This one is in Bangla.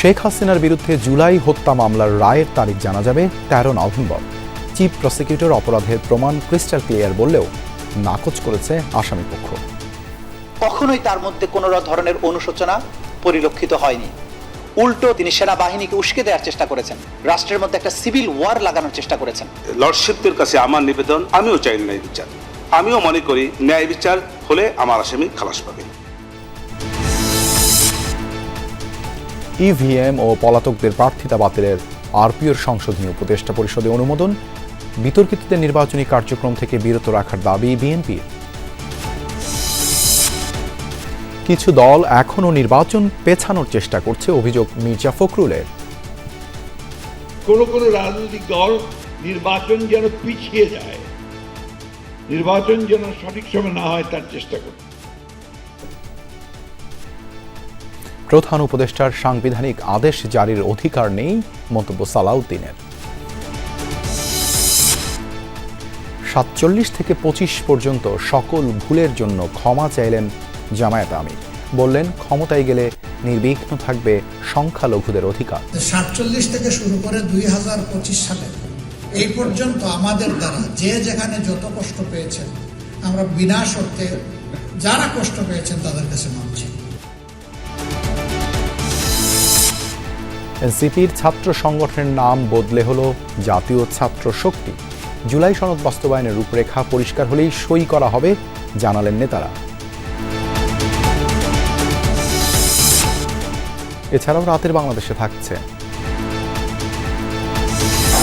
শেখ হাসিনার বিরুদ্ধে জুলাই হত্যা মামলার রায়ের তারিখ জানা যাবে তেরো নভেম্বর। চিফ প্রসিকিউটর অপরাধের প্রমাণ ক্রিস্টাল ক্লিয়ার বললেও নাকচ করেছে আসামি পক্ষ। কখনোই তার মধ্যে কোনো ধরনের অনুশোচনা পরিলক্ষিত হয়নি। উল্টো তিনি সেনাবাহিনীকে উস্কে দেওয়ার চেষ্টা করেছেন। রাষ্ট্রের মধ্যে একটা সিভিল ওয়ার লাগানোর চেষ্টা করেছেন। লর্ডশিপদের কাছে আমার নিবেদন আমিও চাই ন্যায় বিচার। আমিও মনে করি ন্যায় বিচার হলে আমার আসামি খালাস পাবে। ইভিএম ও পলাতকদের প্রার্থিতা বাতিলের আরপিওর সংশোধনী উপদেষ্টা পরিষদে অনুমোদন। বিতর্কিতদের নির্বাচনী কার্যক্রম থেকে বিরত রাখার দাবি বিএনপির কিছু দল এখনও নির্বাচন পেছানোর চেষ্টা করছে অভিযোগ মির্জা ফখরুলের। কোন কোন রাজনৈতিক দল নির্বাচন যেন পিছিয়ে যায়, নির্বাচন যেন সঠিক সময় না হয় তার চেষ্টা করছে। প্রধান উপদেষ্টার সাংবিধানিক আদেশ জারির অধিকার নেই মন্তব্য সালাউদ্দিনের। সাতচল্লিশ থেকে পঁচিশ পর্যন্ত সকল ভুলের জন্য ক্ষমা চাইলেন জামায়াত আমির। বললেন, ক্ষমতায় গেলে নির্বিঘ্ন থাকবে সংখ্যালঘুদের অধিকার। সাতচল্লিশ থেকে শুরু করে দুই হাজার পঁচিশ সালে এই পর্যন্ত আমাদের দ্বারা যে যেখানে যত কষ্ট পেয়েছেন, আমরা বিনা শর্তে যারা কষ্ট পেয়েছেন তাদের কাছে মানছি এনসিপির ছাত্র সংগঠনের নাম বদলে হল জাতীয় ছাত্র শক্তি। জুলাই সনদ বাস্তবায়নের রূপরেখা পরিষ্কার হলেই সই করা হবে, জানালেন নেতারা। এছাড়াও রাতের বাংলাদেশে থাকছে